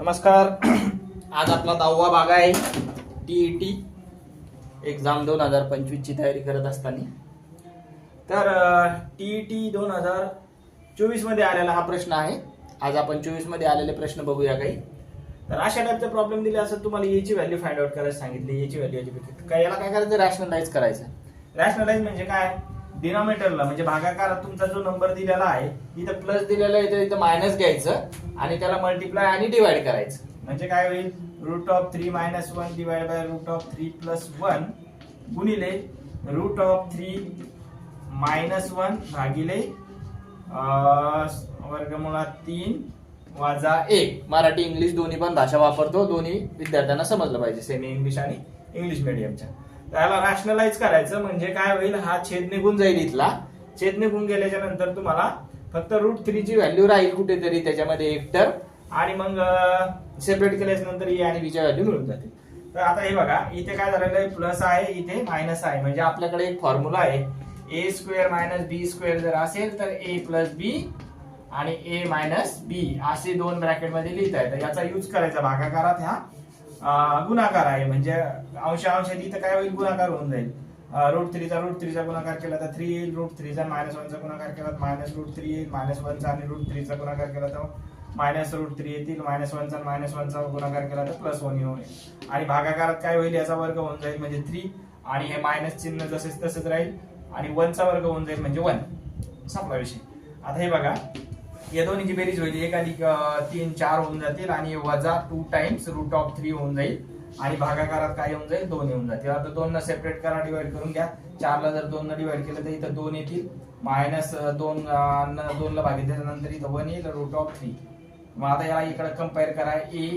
नमस्कार. आज आपला दहावा भाग आहे. टीईटी एक्झाम दोन हजार पंचवीसची तयारी करत असताना. तर टीईटी दोन हजार चोवीसमध्ये आलेला हा प्रश्न आहे. आज आपण चोवीसमध्ये आलेले प्रश्न बघूया काही. तर अशा टाईपचे प्रॉब्लेम दिले असं तुम्हाला याची व्हॅल्यू फाइंड आउट करायला सांगितली. याची व्हॅल्यू याची काय याला काय करायचं? रॅशनलाइज करायचं. रॅशनलाइज म्हणजे काय? डिनॉमिनेटरला म्हणजे भागाकारात तुमचा जो नंबर दिलेला आहे इथं प्लस दिलेला आहे इथं मायनस घ्यायचं आणि त्याला मल्टिप्लाय आणि डिवाइड करायचं. म्हणजे काय होईल? Root of three minus one divide by root of three plus one गुणिले root of three minus one भागिले वर्गमुळात तीन वाजा एक. मराठी इंग्लिश दोन्ही पण भाषा वापरतो. दोन्ही विद्यार्थ्यांना समजलं पाहिजे. सेमी इंग्लिश आणि इंग्लिश मिडियमच्या त्याला रॅशनलाइज करायचं म्हणजे काय होईल? हा छेद निघून जाईल इथला. छेद निघून गेल्याच्यानंतर तुम्हाला फक्त रूट थ्रीची व्हॅल्यू राहील कुठेतरी त्याच्यामध्ये एक तर. आणि मग सेपरेट केल्याच्यानंतर ए आणि बीच्या व्हॅल्यू मिळून जाते तर आता हे बघा इथे काय झालेलं आहे? प्लस आहे इथे मायनस आहे. म्हणजे आपल्याकडे एक फॉर्म्युला आहे. A square minus B square जर असेल तर ए प्लस बी आणि ए मायनस बी असे दोन ब्रॅकेटमध्ये लिहिता येतं. याचा युज करायचा भागाकारात ह्या. गुणाकार आहे. म्हणजे अंशांशात इथं काय होईल? गुणाकार होऊन जाईल. रूट थ्रीचा रूट थ्रीचा गुणाकार केला तर थ्री येईल. रूट थ्रीचा मायनस वनचा गुणाकार केला तर मायनस रूट थ्री येईल. मायनस वनचा आणि रूट थ्रीचा गुणाकार केला तर मायनस रूट थ्री येतील. मायनस वनचा मायनस वनचा गुणाकार केला तर प्लस वन येईल. आणि भागाकारात काय होईल? याचा वर्ग होऊन जाईल म्हणजे थ्री आणि हे मायनस चिन्ह जसेच तसेच राहील. आणि वनचा वर्ग होऊन जाईल म्हणजे वन संपला विषय. आता हे बघा. या दोन्हीची बेरीज होईल. एक अधिक तीन चार होऊन जातील आणि वजा two times root of three होऊन जाईल. आणि भागाकारात काय होऊन जाईल? दोन येऊन जातील. आता दोन सेपरेट करा डिवाइड करून घ्या. चारला जर दोन डिवाइड केलं तर इथं दोन येतील. मायनस दोन न दोनला भागी नंतर इथं वन येईल रूट ऑफ थ्री मग आता याला इकडे कंपेअर करा. A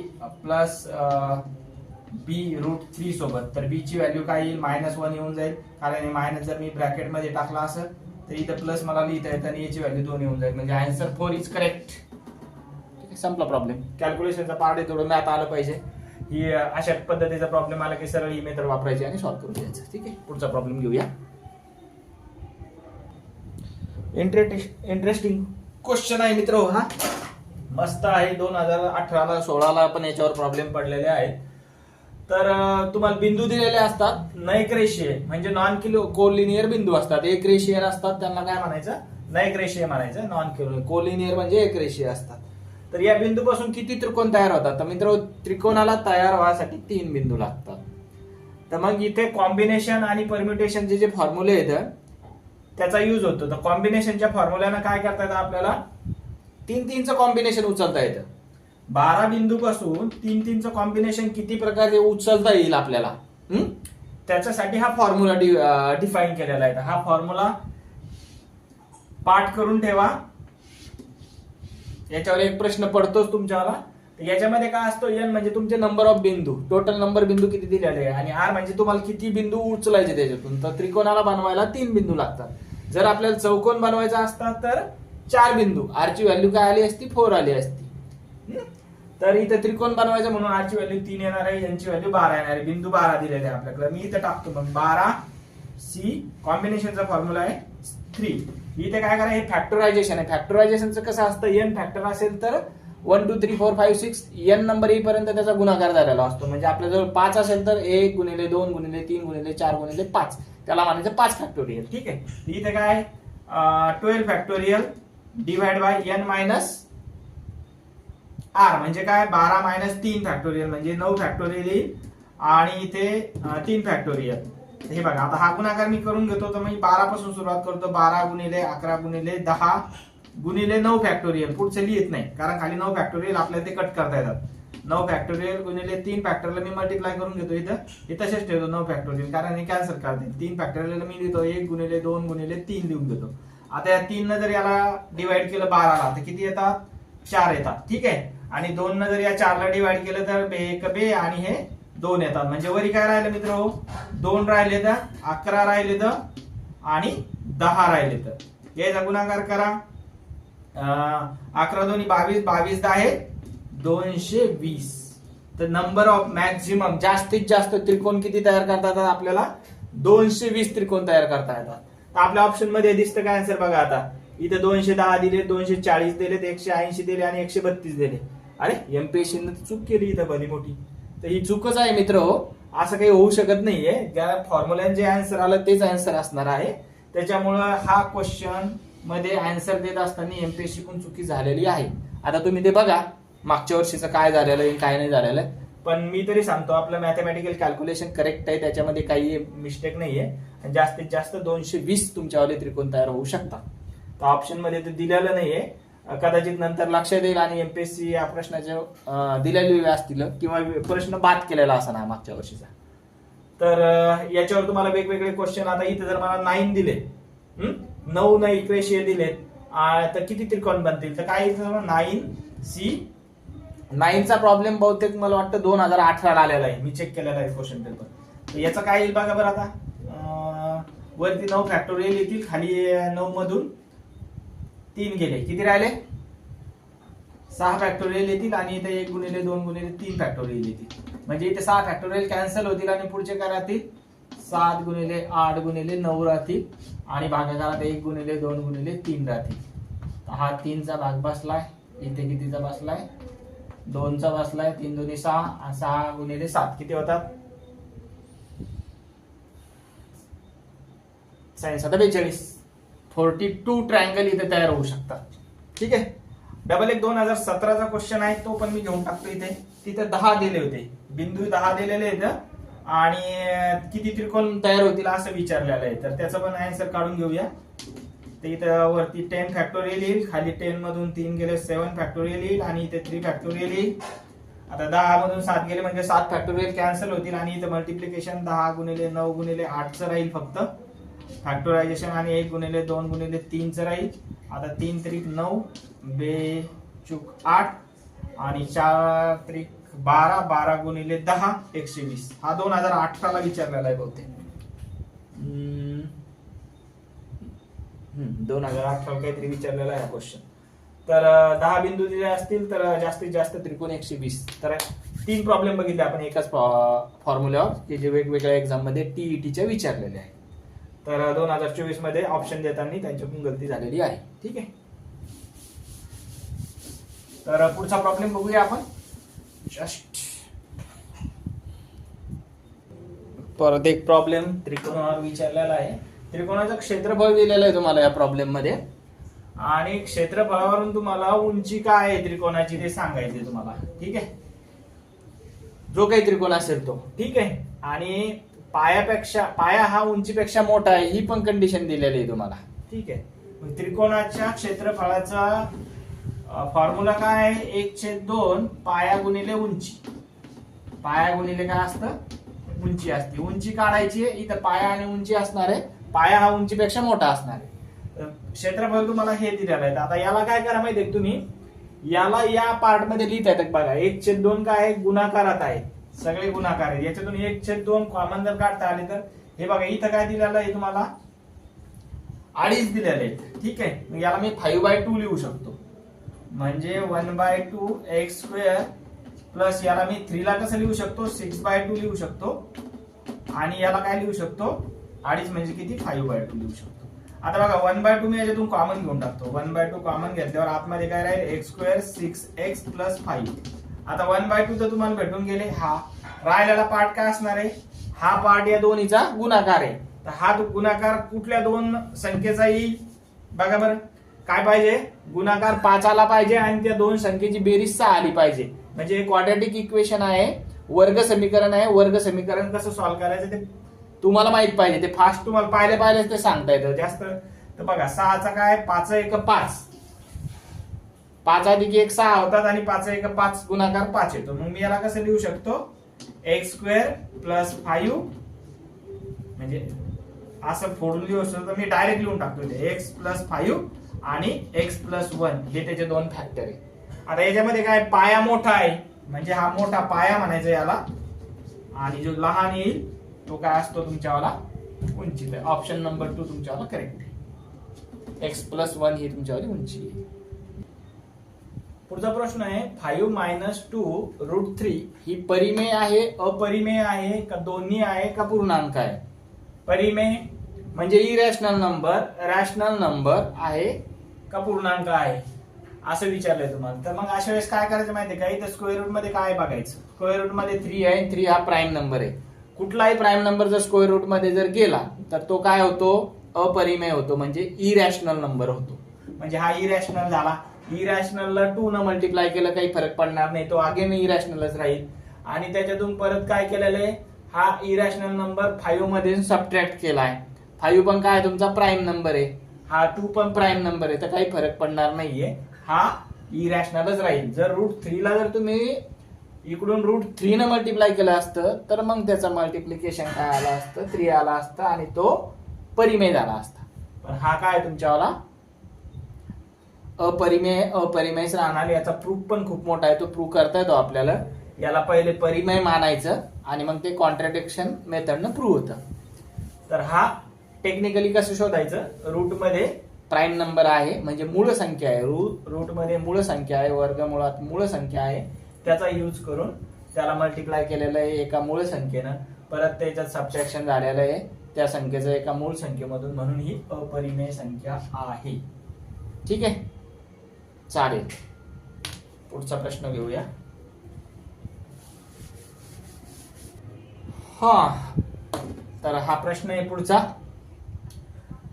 plus B root three सोबत. तर बी ची व्हॅल्यू काय येईल? मायनस वन येऊन जाईल. कारण मायनस जर मी ब्रॅकेटमध्ये टाकला असं तर इथं प्लस मला लिहिता येतं आणि याची व्हॅल्यू दोन येऊन जाईल. म्हणजे आन्सर फोर इज करेक्ट संपला प्रॉब्लेम कॅल्क्युलेशनचा पार्ट आहे थोडं मॅथ आलं पाहिजे. ही अशा पद्धतीचा प्रॉब्लेम आला की सरळ ही मेथड वापरायची आणि सॉल्व्ह करून द्यायचं ठीक आहे? पुढचा प्रॉब्लेम घेऊया. इंटरेस्टिंग क्वेश्चन आहे मित्र हा मस्त आहे. दोन हजार अठराला सोळाला पण याच्यावर प्रॉब्लेम पडलेले आहेत. तर तुम्हाला बिंदू दिलेले असतात नैक रेषीय म्हणजे नॉन किलो कोलिनियर बिंदू असतात. एक रेषीय असतात त्यांना काय म्हणायचं? नैक रेषीय म्हणायचं नॉन किलो कोलिनियर म्हणजे एक रेषीय असतात. तर या बिंदूपासून किती त्रिकोण तयार होतात? तर मित्र त्रिकोणाला तयार व्हायसाठी तीन बिंदू लागतात. तर मग इथे कॉम्बिनेशन आणि परम्युटेशनचे जे फॉर्म्युले आहेत त्याचा युज होतो. तर कॉम्बिनेशनच्या फॉर्म्युल्यानं काय करता येतं आपल्याला? तीन तीनचं कॉम्बिनेशन उचलता येतं. बारा बिंदू पासून तीन तीनचं कॉम्बिनेशन किती प्रकारे उचलता येईल आपल्याला? त्याच्यासाठी हा फॉर्म्युला डिफाईन केलेला आहे. हा फॉर्म्युला पाठ करून ठेवा. याच्यावर एक प्रश्न पडतोच तुमच्याला याच्यामध्ये काय असतो एन म्हणजे तुमचे नंबर ऑफ बिंदू. टोटल नंबर बिंदू किती दिलेले आहे? आणि आर म्हणजे तुम्हाला किती बिंदू उचलायचे त्याच्यातून. तर त्रिकोणाला बनवायला तीन बिंदू लागतात. जर आपल्याला चौकोन बनवायचा असता तर चार बिंदू. आरची व्हॅल्यू काय आली असती? फोर आली असती. तर इथं त्रिकोण बनवायचं म्हणून आरची व्हॅल्यू तीन येणार आहे यांची व्हॅल्यू बारा येणार आहे. बिंदू बारा दिलेले आहे आपल्याकडे. मी इथं टाकतो मग. बारा सी कॉम्बिनेशनचा फॉर्म्युला आहे थ्री इथे काय करा हे फॅक्टरायझेशन आहे. फॅक्टरायझेशनचं कसं असतं? एन फॅक्टर असेल तर one two three four five six N number येईपर्यंत त्याचा गुणाकार झालेला असतो. म्हणजे आपल्याजवळ पाच असेल तर एक गुणिले दोन गुणिले तीन गुणिले चार गुणिले पाच. त्याला म्हणायचं पाच फॅक्टोरियल ठीक आहे? इथे काय twelve factorial divide by N minus R म्हणजे काय? बारा मायनस तीन फॅक्टोरियल म्हणजे नऊ फॅक्टोरियल येईल. आणि इथे तीन फॅक्टोरियल हे बघा आता हा गुणाकार मी करून घेतो तर मी बारा पासून सुरुवात करतो. बारा गुणिले अकरा गुणिले दहा गुणिले नऊ फॅक्टोरियल पुढचे लिहित नाही कारण खाली नऊ फॅक्टोरियल आपल्याला ते कट करता येतात. नऊ फॅक्टोरियल गुणिले तीन फॅक्टोरियल मी मल्टिप्लाय करून घेतो इथं. हे तसेच ठेवतो नऊ फॅक्टोरियल कारण हे कॅन्सल करते. तीन फॅक्टोरियल मी लिहितो एक गुणिले दोन गुणिले तीन लिहून घेतो. आता या तीन न जर याला डिवाइड केलं बाराला तर किती येतात? चार येतात. ठीक आहे? आणि दोन न जर या चारला डिवाइड केलं तर बे एक बे आणि हे दोन येतात. म्हणजे वरी काय राहिलं मित्र हो? दोन राहिले तर अकरा राहिले तर आणि दहा राहिले तर. याचा गुणाकार करा. अकरा दोन्ही बावीस बावीस दहा आहे दोनशे वीस. तर नंबर ऑफ मॅक्झिमम जास्तीत जास्त त्रिकोण किती तयार करता येतात आपल्याला? दोनशे वीस त्रिकोण तयार करता येतात. तर आपल्या ऑप्शनमध्ये दिसतं काय आन्सर बघा आता. इथे दोनशे दहा दिले दोनशे चाळीस दिलेत एकशे ऐंशी दिले आणि एकशे बत्तीस दिले. अरे एम पी एमपीएससी चूक केली इथं भली मोठी. तर ही चूकच आहे मित्र हो. असं काही होऊ शकत नाहीये. ज्या फॉर्म्युल्यात जे आन्सर आलं तेच आन्सर असणार आहे. त्याच्यामुळं हा क्वेश्चनमध्ये आन्सर देत असताना एमपीएससी पण चुकी झालेली आहे. आता तुम्ही ते बघा मागच्या वर्षीचं काय झालेलं आहे काय नाही झालेलं. आहे पण मी तरी सांगतो आपलं मॅथमॅटिकल कॅल्क्युलेशन करेक्ट आहे त्याच्यामध्ये काही मिस्टेक आहे आणि जास्तीत जास्त दोनशे वीस तुमच्यावाले त्रिकोण तयार होऊ शकतात. तर ऑप्शनमध्ये ते दिलेलं नाही आहे कदाचित नंतर लक्षात येईल आणि एमपीएससी या प्रश्नाचे अं, दिलेले असतील किंवा प्रश्न बाद केलेला असा मागच्या वर्षीचा. तर याच्यावर तुम्हाला वेगवेगळे क्वेश्चन आता इथे जर मला नाईन दिले नऊ नऊ नाही इक्वेशिय दिलेत तर किती त्रिकोण बनतील? तर काय नाईन सी नाईनचा प्रॉब्लेम बहुतेक मला वाटतं दोन हजार अठराला आलेला आहे. मी चेक केलेला आहे क्वेश्चन पेपर याचं काय येईल बघा बरं आता. वरती नऊ फॅक्टोरियल येतील खाली नऊ मधून. तीन गेले. किती राहिले? सहा फॅक्टोरियल येतील आणि इथे एक गुणिले दोन गुणिले तीन फॅक्टोरियल येतील. म्हणजे इथे सहा फॅक्टोरियल कॅन्सल होतील आणि पुढचे काय राहतील? सात गुणिले आठ गुणिले नऊ राहतील आणि भागाकारात एक गुणिले दोन गुणिले तीन राहतील. हा तीनचा भाग बसलाय. इथे कितीचा बसलाय? दोनचा बसलाय. तीन दोन्ही सहा आणि सहा गुणिले सात. किती होतात? सायन्स आता बेचाळीस. फोर्टी टू ट्रायंगल इथे तयार होऊ शकतात. ठीक आहे? डबल एक दोन हजार सतराचा क्वेश्चन आहे तो पण मी घेऊन टाकतो इथे. तिथे दहा दिले होते. बिंदू दहा दिलेले आहेत. आणि किती त्रिकोण तयार होतील असं विचारलेलं आहे. तर त्याचं पण आन्सर काढून घेऊया. तर इथं वरती टेन फॅक्टोरियल येईल. खाली टेन मधून तीन गेले सेव्हन फॅक्टोरियल येईल. आणि इथे थ्री फॅक्टोरियल येईल. आता दहा मधून सात गेले म्हणजे सात फॅक्टोरियल कॅन्सल होतील. आणि इथं मल्टिप्लिकेशन दहा गुणिले नऊ गुणिले आठचं राहील फक्त. फॅक्टरायझेशन आणि एक गुणिले दोन गुणिले तीनचं राहील आता तीन त्रिक नऊ बे चूक आठ आणि चार त्रिक बारा बारा गुणिले दहा एकशे वीस. हा दोन हजार अठराला विचारलेला आहे बहुतेक. हम्म. हम्म, दोन हजार अठरा काहीतरी विचारलेला आहे क्वेश्चन तर दहा बिंदू दिले असतील तर जास्तीत जास्त त्रिकोण एकशे वीस. तर तीन प्रॉब्लेम बघितले आपण एकाच फॉर्म्युल्यावर की जे वेगवेगळ्या एक्झाममध्ये टीईटीच्या विचारलेले आहे. तर दोन हजार चोवीसमध्ये ऑप्शन देताना त्यांच्याकडून गलती झालेली आहे. ठीक आहे? तर पुढचा प्रॉब्लेम बघूया आपण. जस्ट परत एक प्रॉब्लेम त्रिकोणावर विचारलेला आहे. त्रिकोणाचं क्षेत्रफळ दिलेलं आहे तुम्हाला या प्रॉब्लेममध्ये. आणि क्षेत्रफळावरून तुम्हाला उंची काय आहे त्रिकोणाची ते सांगायचे तुम्हाला. ठीक आहे? जो काही त्रिकोण असेल तो. ठीक आहे? आणि पायापेक्षा पाया हा उंचीपेक्षा मोठा आहे ही पण कंडिशन दिलेली आहे तुम्हाला. ठीक आहे. त्रिकोणाच्या क्षेत्रफळाचा फॉर्म्युला काय आहे? एक छेद दोन पाया गुणिले उंची. पाया गुणिले काय असतं? उंची असते. उंची काढायची आहे इथं पाया आणि उंची असणार आहे. पाया हा उंचीपेक्षा मोठा असणार आहे. क्षेत्रफळ तुम्हाला हे दिलेलं आहे. आता याला काय करा माहिती तुम्ही? याला या पार्टमध्ये लिहित आहेत बघा एक छेद दोन काय गुणाकारात आहे. सगळे गुणाकार आहेत. याच्यातून एक छेद दोन कॉमन जर काढता आले तर? हे बघा इथं काय दिलेलं आहे तुम्हाला? अडीच दिलेले आहेत. ठीक आहे? याला मी फाईव्ह बाय टू लिहू शकतो. म्हणजे one by two X square plus याला मी थ्रीला कसं लिहू शकतो? सिक्स बाय टू लिहू शकतो. आणि याला काय लिहू शकतो? अडीच म्हणजे किती? फाईव्ह बाय टू लिहू शकतो. आता बघा वन बाय टू मी याच्यातून कॉमन घेऊन टाकतो. वन बाय टू कॉमन घेतल्यावर आतमध्ये काय राहील? X square six X plus five आता वन बाय टू तर तुम्हाला भेटून गेले. हा राहिलेला पार्ट काय असणार आहे? हा पार्ट या दोन्हीचा गुणाकार आहे. तर हा तो गुणाकार कुठल्या दोन संख्येचा येईल? बघा बरं. काय पाहिजे? गुणाकार पाच आला पाहिजे आणि त्या दोन संख्येची बेरीज सहा आली पाहिजे. म्हणजे क्वाड्रॅटिक इक्वेशन आहे वर्ग समीकरण आहे. वर्ग समीकरण कसं सॉल्व्ह करायचं ते तुम्हाला माहीत पाहिजे. ते फास्ट तुम्हाला पाहिले पाहिलेच ते सांगता येतं. जास्त. तर बघा सहाचा काय? पाच एक पाच. पाच अधिक एक सहा होतात आणि पाच एक पाच गुणाकार पाच येतो. मग मी याला कसं लिहू शकतो? एक्स स्क्वेअर प्लस फाईव्ह म्हणजे असं फोडून लिहू शकतो. तर मी डायरेक्ट लिहून टाकतो ते एक्स प्लस फाईव्ह आणि एक्स प्लस वन हे त्याचे दोन फॅक्टर आहे. आता याच्यामध्ये काय? पाया मोठा आहे. म्हणजे हा मोठा पाया म्हणायचा याला. आणि जो लहान येईल तो काय असतो तुमच्यावाला? उंची ऑप्शन नंबर टू तुमच्यावाला करेक्ट आहे. एक्स प्लस वन ही तुमच्यावाली उंची आहे. पुढचा प्रश्न आहे five minus two root three ही परिमेय आहे अपरिमेय आहे का दोन्ही आहे का पूर्णांक आहे? परिमेय म्हणजे इरॅशनल नंबर रॅशनल नंबर आहे का पूर्णांक आहे? असं विचारलंय तुम्हाला. तर मग अशा वेळेस काय करायचं माहितीये का? इथं स्क्वेअर रूटमध्ये काय बघायचं? स्क्वेअर रूटमध्ये थ्री आहे थ्री हा प्राईम नंबर आहे. कुठलाही प्राईम नंबर जर स्क्वेअर रूटमध्ये जर गेला तर तो काय होतो? अपरिमेय होतो म्हणजे इरॅशनल नंबर होतो. म्हणजे हा इरॅशनल झाला. इरॅशनलला टू न मल्टिप्लाय केलं काही फरक पडणार नाही. तो अगेन इरॅशनलच राहील. आणि त्याच्यातून परत काय केलेलं आहे? हा इरॅशनल नंबर फाईव्हमध्ये सबट्रॅक्ट आहे फाईव्ह पण काय तुमचा प्राईम नंबर आहे. हा टू पण प्राईम नंबर आहे तर काही फरक पडणार नाहीये. हा इरॅशनलच राहील. जर रूट थ्रीला जर तुम्ही इकडून रूट थ्री न मल्टिप्लाय केलं असतं तर मग त्याचं मल्टिप्लिकेशन काय आलं असतं? थ्री आला असतं आणि तो परिमेय झाला असता. पण हा काय तुमच्यावाला? अपरिमेय अपरिमेयच राहणार याचा प्रूफ पण खूप मोठा आहे. तो प्रूफ करता येतो आपल्याला. याला पहिले परिमेय मानायचं आणि मग ते कॉन्ट्रॅडिक्शन मेथडनं प्रूव्ह होतं. तर हा टेक्निकली कसं शोधायचं? रूटमध्ये प्राईम नंबर आहे म्हणजे मूळ संख्या आहे. रू रूटमध्ये मूळ संख्या आहे वर्गमुळात मूळ संख्या आहे. त्याचा यूज करून त्याला मल्टिप्लाय केलेलं आहे एका मूळ संख्येनं. परत त्याच्यात सबट्रॅक्शन झालेलं आहे. त्या संख्येचं एका मूळ संख्येमधून म्हणून ही अपरिमेय संख्या आहे. ठीक आहे? चालेल. पुढचा प्रश्न घेऊया. हा तर हा प्रश्न आहे पुढचा.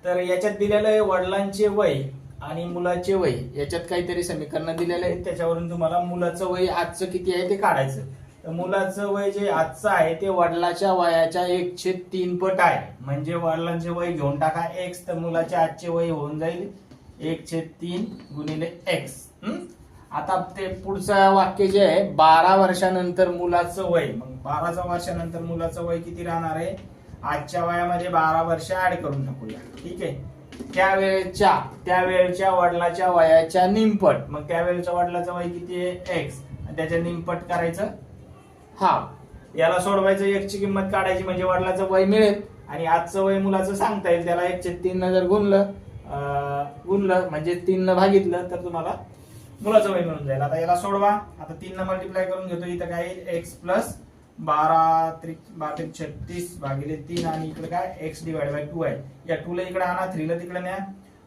तर याच्यात दिलेलं आहे वडिलांचे वय आणि मुलाचे वय. याच्यात काहीतरी समीकरण दिलेलं आहे. त्याच्यावरून तुम्हाला मुलाचं वय आजचं किती आहे ते काढायचं. तर मुलाचं वय जे आजचं आहे ते वडिलाच्या वयाच्या एक छेद तीन पट आहे. म्हणजे वडिलांचे वय घेऊन टाका. एक्स तर मुलाचे आजचे वय होऊन जाईल. एक छेद तीन गुणिले एक्स आता ते पुढचं वाक्य जे आहे बारा वर्षानंतर मुलाचं वय. मग बाराच्या वर्षानंतर मुलाचं वय किती राहणार आहे? आजच्या वयामध्ये बारा वर्ष ऍड करून टाकूया. ठीक आहे? त्यावेळेच्या त्यावेळेच्या वडिलाच्या वयाच्या निमपट. मग त्यावेळेच्या वडिलाचं वय किती आहे? एक्स आणि त्याच्या निमपट करायचं? हा. याला सोडवायचं एकची किंमत काढायची म्हणजे वडिलाचं वय मिळेल. आणि आजचं वय मुलाचं सांगता येईल. त्याला एकशे तीन जर गुणलं. अं, गुणलं म्हणजे तीनला भागितलं तर तुम्हाला मुलाचं वय मिळून जाईल. आता याला सोडवा. आता तीन मल्टिप्लाय करून घेतो. इथं काय एक्स प्लस बारा त्रिक बारा त्रिक छत्तीस भागिले तीन आणि इकडे काय? एक्स डिवाइड बाय टू आहे. या टूला इकडे आणा थ्रीला तिकडे न्या.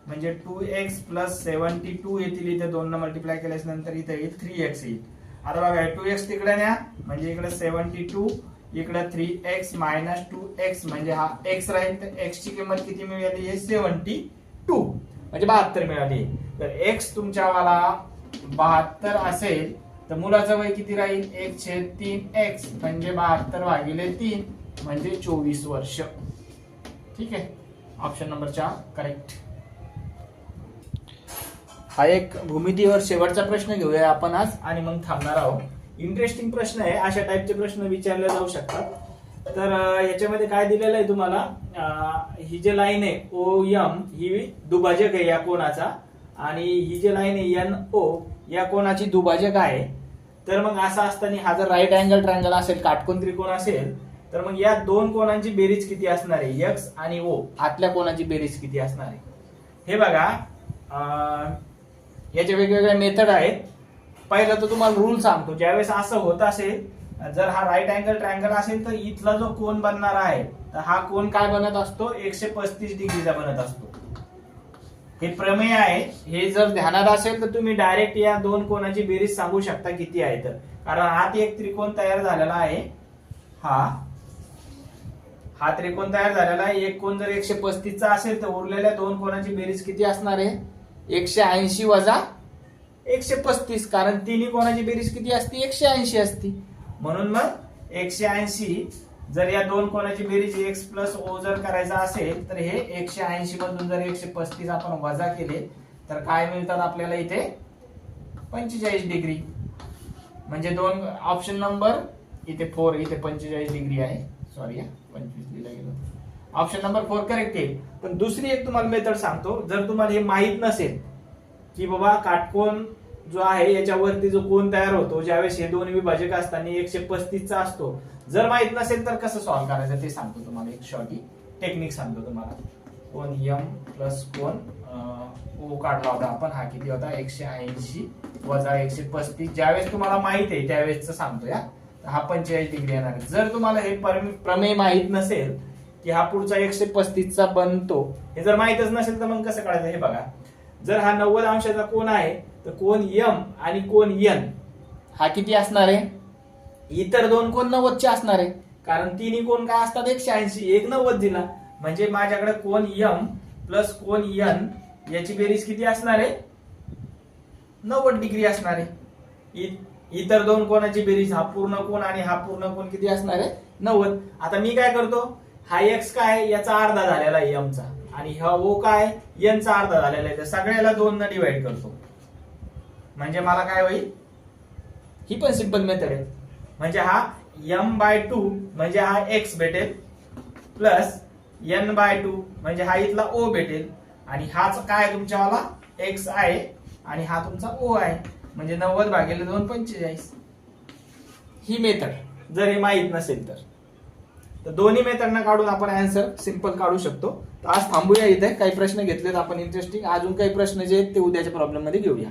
म्हणजे two X plus seventy two येतील. इथे दोन मल्टिप्लाय केल्यास नंतर इथे येईल थ्री एक्स येईल. आता बघा टू एक्स तिकडे न्या. म्हणजे इकडे सेव्हन्टी टू इकडे three X minus two X म्हणजे हा एक्स राहील. तर एक्स ची किंमत किती मिळाली? आहे सेव्हन्टी टू म्हणजे बहात्तर मिळाली. तर एक्स तुमच्यावाला बहात्तर असेल तर मुलाचं वय किती राहील? एक छेद तीन एक्स म्हणजे बहात्तर भागिले तीन म्हणजे चोवीस वर्ष. ठीक आहे? ऑप्शन नंबर चार करेक्ट हा एक भूमितीवर शेवटचा प्रश्न घेऊया आपण आज. आणि मग थांबणार आहोत. इंटरेस्टिंग प्रश्न आहे. अशा टाईपचे प्रश्न विचारले जाऊ शकतात. तर याच्यामध्ये काय दिलेलं आहे तुम्हाला? ही जे लाईन आहे ओ एम ही दुभाजक आहे या कोणाचा आणि ही जी लाईन आहे एन ओ या कोणाची दुभाजक आहे. तर मग असं असताना हा जर राईट अँगल ट्रायंगल असेल काटकोन त्रिकोण असेल तर मग या दोन कोणांची बेरीज किती असणार आहे? यक्स आणि ओ आतल्या कोणाची बेरीज किती असणार आहे? हे बघा अं, याचे वेगवेगळे मेथड आहेत. पहिलं तर तुम्हाला रूल सांगतो. ज्यावेळेस असं होत असेल जर हा राईट अँगल ट्रायंगल असेल तर इथला जो कोण बनणार आहे तर हा कोण काय बनत असतो? एकशे पस्तीस डिग्रीचा बनत असतो. हे प्रमेय आहे. हे जर ध्यानात असेल तर तुम्ही डायरेक्ट या दोन कोणाची बेरीज सांगू शकता किती आहे तर. कारण हात एक त्रिकोण तयार झालेला आहे. हा. हा त्रिकोण तयार झालेला आहे. एक कोण जर एकशे पस्तीसचा असेल तर उरलेल्या दोन कोणाची बेरीज किती असणार आहे? एकशे ऐंशी वजा एकशे पस्तीस. कारण तिन्ही कोणाची बेरीज किती असती? एकशे ऐंशी असती. म्हणून मग एकशे ऐंशी जर या दोन कोणाची बेरीज एक्स प्लस ओ जर करायचा असेल तर हे एकशे ऐंशी मधून जर एकशे पस्तीस आपण वजा केले तर काय मिळतात आपल्याला इथे? पंचेचाळीस डिग्री म्हणजे दोन ऑप्शन नंबर इथे फोर इथे पंचेचाळीस डिग्री आहे. सॉरी पंचवीस लिहिला गेलो. ऑप्शन नंबर फोर करेक्ट येईल पण दुसरी एक तुम्हाला मेथड सांगतो. जर तुम्हाला हे माहीत नसेल की बाबा काटकोन जो आहे याच्यावरती जो कोण तयार होतो ज्यावेळेस हे दोन विभाजक असताना एकशे पस्तीसचा असतो. जर माहीत नसेल तर कसं सॉल्व्ह करायचं ते सांगतो तुम्हाला एक शॉर्टी टेक्निक सांगतो तुम्हाला. कोण यम प्लस कोण ओ काढला होता आपण हा किती होता? एकशे ऐंशी वजा एकशे पस्तीस. ज्यावेळेस तुम्हाला माहीत आहे त्यावेळेस सांगतो या. हा पंचेचाळीस डिग्री येणार जर तुम्हाला हे प्रमेय माहीत नसेल की हा पुढचा एकशे पस्तीसचा बनतो हे जर माहितच नसेल तर मग कसं काढायचं हे बघा. जर हा नव्वद अंशाचा कोण आहे तर कोण यम आणि कोण यन? हा किती असणार आहे? इतर दोन कोण नव्वदचे असणार आहे? कारण तिन्ही कोण काय असतात? एकशे ऐंशी एक नव्वद दिला. म्हणजे माझ्याकडे कोण यम प्लस कोण यन याची बेरीज किती असणार आहे? नव्वद डिग्री असणार आहे. इतर दोन कोणाची बेरीज? हा पूर्ण कोण आणि हा पूर्ण कोण किती असणार आहे? नव्वद. आता मी काय करतो? हा एक्स काय? याचा अर्धा झालेला आहे यमचा. आणि हा ओ काय? यनचा अर्धा झालेला आहे. तर सगळ्याला दोन न डिवाइड करतो. म्हणजे मला काय होईल? ही पण सिंपल मेथड आहे. म्हणजे हा एम बाय टू म्हणजे हा एक्स भेटेल प्लस एन बाय टू म्हणजे हा इथला ओ भेटेल. आणि हाच काय तुमच्यावाला? एक्स आहे. आणि हा तुमचा ओ आहे. म्हणजे नव्वद भागेले दोन पंचेचाळीस. ही मेथड जर हे माहीत नसेल तर. तर दोन्ही मेथडना काढून आपण अँसर सिंपल काढू शकतो. तर आज थांबूया इथे. काही प्रश्न घेतलेत आपण इंटरेस्टिंग अजून काही प्रश्न जे आहेत ते उद्याच्या प्रॉब्लेममध्ये घेऊया.